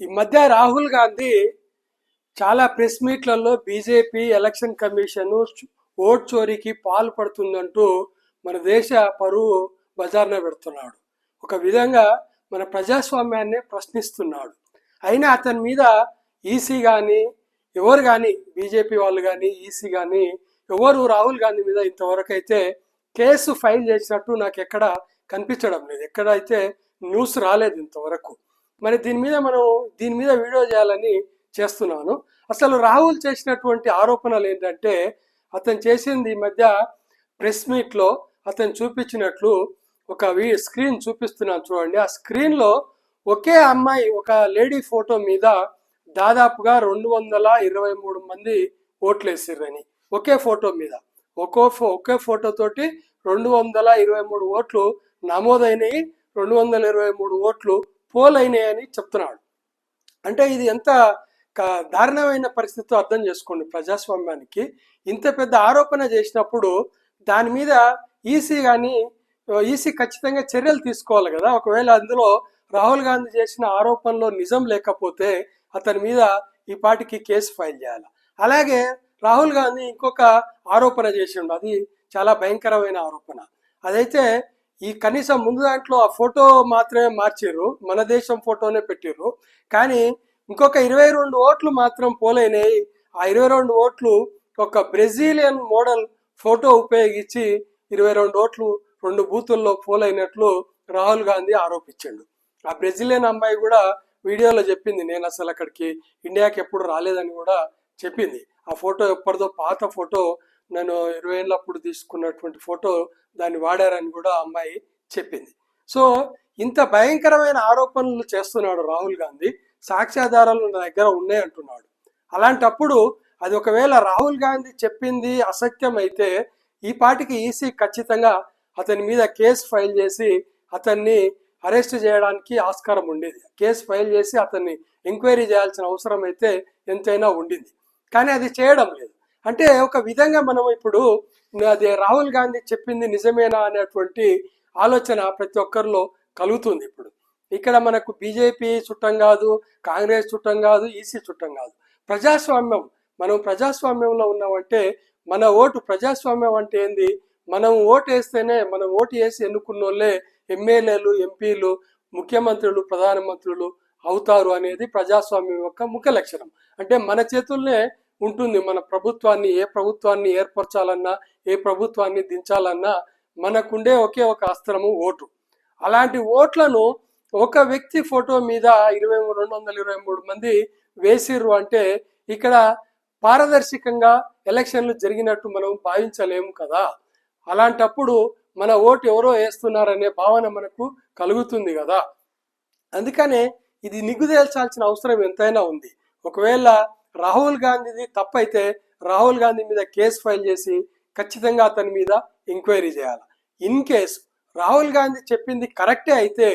ఈ మధ్య రాహుల్ గాంధీ చాలా ప్రెస్ మీట్లలో బీజేపీ ఎలక్షన్ కమిషన్ ఓట్ చోరీకి పాల్పడుతుందంటూ మన దేశ పరువు బజార్న పెడుతున్నాడు. ఒక విధంగా మన ప్రజాస్వామ్యాన్ని ప్రశ్నిస్తున్నాడు. అయినా అతని మీద ఈసీ కానీ ఎవరు కానీ బీజేపీ వాళ్ళు కానీ ఈసీ కానీ ఎవరు రాహుల్ గాంధీ మీద ఇంతవరకు అయితే కేసు ఫైల్ చేసినట్టు నాకు ఎక్కడ కనిపించడం లేదు. ఎక్కడైతే న్యూస్ రాలేదు ఇంతవరకు. మరి దీని మీద మనం దీని మీద వీడియో చేయాలని చేస్తున్నాను. అసలు రాహుల్ చేసినటువంటి ఆరోపణలు ఏంటంటే అతను చేసింది ఈ మధ్య ప్రెస్ మీట్లో అతను చూపించినట్లు ఒక వీ స్క్రీన్ చూపిస్తున్నాను చూడండి. ఆ స్క్రీన్లో ఒకే అమ్మాయి ఒక లేడీ ఫోటో మీద దాదాపుగా రెండు వందల ఇరవై మూడు మంది ఓట్లు వేసిర్రని ఒకే ఫోటో మీద. ఒక్కో ఫో ఒకే ఫోటోతోటి రెండు వందల ఇరవై మూడు ఓట్లు నమోదైనవి రెండు వందల ఇరవై మూడు ఓట్లు పోల్ అయినాయని చెప్తున్నాడు. అంటే ఇది ఎంత దారుణమైన పరిస్థితితో అర్థం చేసుకోండి ప్రజాస్వామ్యానికి. ఇంత పెద్ద ఆరోపణ చేసినప్పుడు దాని మీద ఈసీ కానీ ఈసీ ఖచ్చితంగా చర్యలు తీసుకోవాలి కదా. ఒకవేళ అందులో రాహుల్ గాంధీ చేసిన ఆరోపణలో నిజం లేకపోతే అతని మీద ఈ పాటికి కేసు ఫైల్ చేయాలి. అలాగే రాహుల్ గాంధీ ఇంకొక ఆరోపణ చేసిండు. అది చాలా భయంకరమైన ఆరోపణ. అదైతే ఈ కనీసం ముందు దాంట్లో ఆ ఫోటో మాత్రమే మార్చారు. మన దేశం ఫోటోనే పెట్టిర్రు. కానీ ఇంకొక ఇరవై రెండు ఓట్లు మాత్రం పోలైనాయి. ఆ ఇరవై రెండు ఓట్లు ఒక బ్రెజిలియన్ మోడల్ ఫోటో ఉపయోగించి ఇరవై రెండు ఓట్లు రెండు బూతుల్లో పోలైనట్లు రాహుల్ గాంధీ ఆరోపించాడు. ఆ బ్రెజిలియన్ అమ్మాయి కూడా వీడియోలో చెప్పింది. నేను అసలు అక్కడికి ఇండియాకి ఎప్పుడు రాలేదని కూడా చెప్పింది. ఆ ఫోటో ఎప్పటిదో పాత ఫోటో నేను ఇరవై ఏళ్ళప్పుడు తీసుకున్నటువంటి ఫోటో దాన్ని వాడారని కూడా ఆ అమ్మాయి చెప్పింది. సో ఇంత భయంకరమైన ఆరోపణలు చేస్తున్నాడు రాహుల్ గాంధీ. సాక్ష్యాధారాలు నా దగ్గర ఉన్నాయి అంటున్నాడు. అలాంటప్పుడు అది ఒకవేళ రాహుల్ గాంధీ చెప్పింది అసత్యం అయితే ఈ పాటికి ఈసీ ఖచ్చితంగా అతని మీద కేసు ఫైల్ చేసి అతన్ని అరెస్ట్ చేయడానికి ఆస్కారం ఉండేది. కేసు ఫైల్ చేసి అతన్ని ఎంక్వైరీ చేయాల్సిన అవసరం అయితే ఎంతైనా ఉండింది. కానీ అది చేయడం లేదు. అంటే ఒక విధంగా మనం ఇప్పుడు అది రాహుల్ గాంధీ చెప్పింది నిజమేనా అనేటువంటి ఆలోచన ప్రతి ఒక్కరిలో కలుగుతుంది ఇప్పుడు. ఇక్కడ మనకు బీజేపీ చుట్టం కాదు కాంగ్రెస్ చుట్టం కాదు ఈసీ చుట్టం కాదు. ప్రజాస్వామ్యం మనం ప్రజాస్వామ్యంలో ఉన్నామంటే మన ఓటు ప్రజాస్వామ్యం అంటే ఏంది? మనం ఓటు వేస్తేనే మనం ఓటు వేసి ఎన్నుకున్న వాళ్ళే ఎమ్మెల్యేలు ఎంపీలు ముఖ్యమంత్రులు ప్రధానమంత్రులు అవుతారు అనేది ప్రజాస్వామ్యం యొక్క ముఖ్య లక్షణం. అంటే మన చేతుల్నే ఉంటుంది. మన ప్రభుత్వాన్ని ఏ ప్రభుత్వాన్ని ఏర్పరచాలన్నా ఏ ప్రభుత్వాన్ని దించాలన్నా మనకుండే ఒకే ఒక అస్త్రము ఓటు. అలాంటి ఓట్లను ఒక వ్యక్తి ఫోటో మీద ఇరవై రెండు వందల ఇరవై మూడు మంది వేసిర్రు అంటే ఇక్కడ పారదర్శకంగా ఎలక్షన్లు జరిగినట్టు మనం భావించలేము కదా. అలాంటప్పుడు మన ఓటు ఎవరో వేస్తున్నారనే భావన మనకు కలుగుతుంది కదా. అందుకనే ఇది నిగ్గుదేల్చాల్సిన అవసరం ఎంతైనా ఉంది. ఒకవేళ రాహుల్ గాంధీది తప్పైతే రాహుల్ గాంధీ మీద కేసు ఫైల్ చేసి ఖచ్చితంగా అతని మీద ఎంక్వైరీ చేయాలి? ఇన్ కేస్ రాహుల్ గాంధీ చెప్పింది కరెక్టే అయితే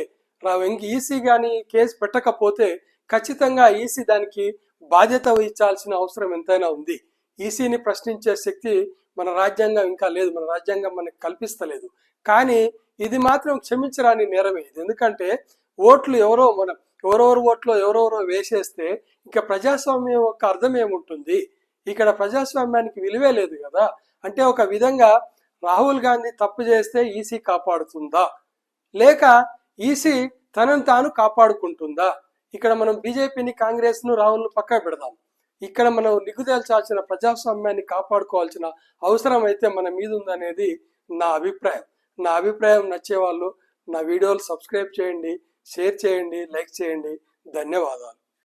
ఈసీ కానీ కేసు పెట్టకపోతే ఖచ్చితంగా ఈసీ దానికి బాధ్యత వహించాల్సిన అవసరం ఎంతైనా ఉంది. ఈసీని ప్రశ్నించే శక్తి మన రాజ్యాంగం ఇంకా లేదు. మన రాజ్యాంగం మనకు కల్పిస్తలేదు. కానీ ఇది మాత్రం క్షమించరాని నేరమే. ఇది ఎందుకంటే ఓట్లు ఎవరో మనం ఎవరెవరు ఓట్లో ఎవరెవరో వేసేస్తే ఇంకా ప్రజాస్వామ్యం యొక్క అర్థం ఏముంటుంది? ఇక్కడ ప్రజాస్వామ్యానికి విలువే లేదు కదా? అంటే ఒక విధంగా రాహుల్ గాంధీ తప్పు చేస్తే ఈసీ కాపాడుతుందా? లేక ఈసీ తనను తాను కాపాడుకుంటుందా? ఇక్కడ మనం బీజేపీని కాంగ్రెస్ను రాహుల్ను పక్క పెడదాం. ఇక్కడ మనం నిగుదేల్చాల్సిన ప్రజాస్వామ్యాన్ని కాపాడుకోవాల్సిన అవసరం అయితే మన మీద ఉందనేది నా అభిప్రాయం. నా అభిప్రాయం నచ్చేవాళ్ళు నా వీడియోలు సబ్స్క్రైబ్ చేయండి. షేర్ చేయండి లైక్ చేయండి. ధన్యవాదాలు.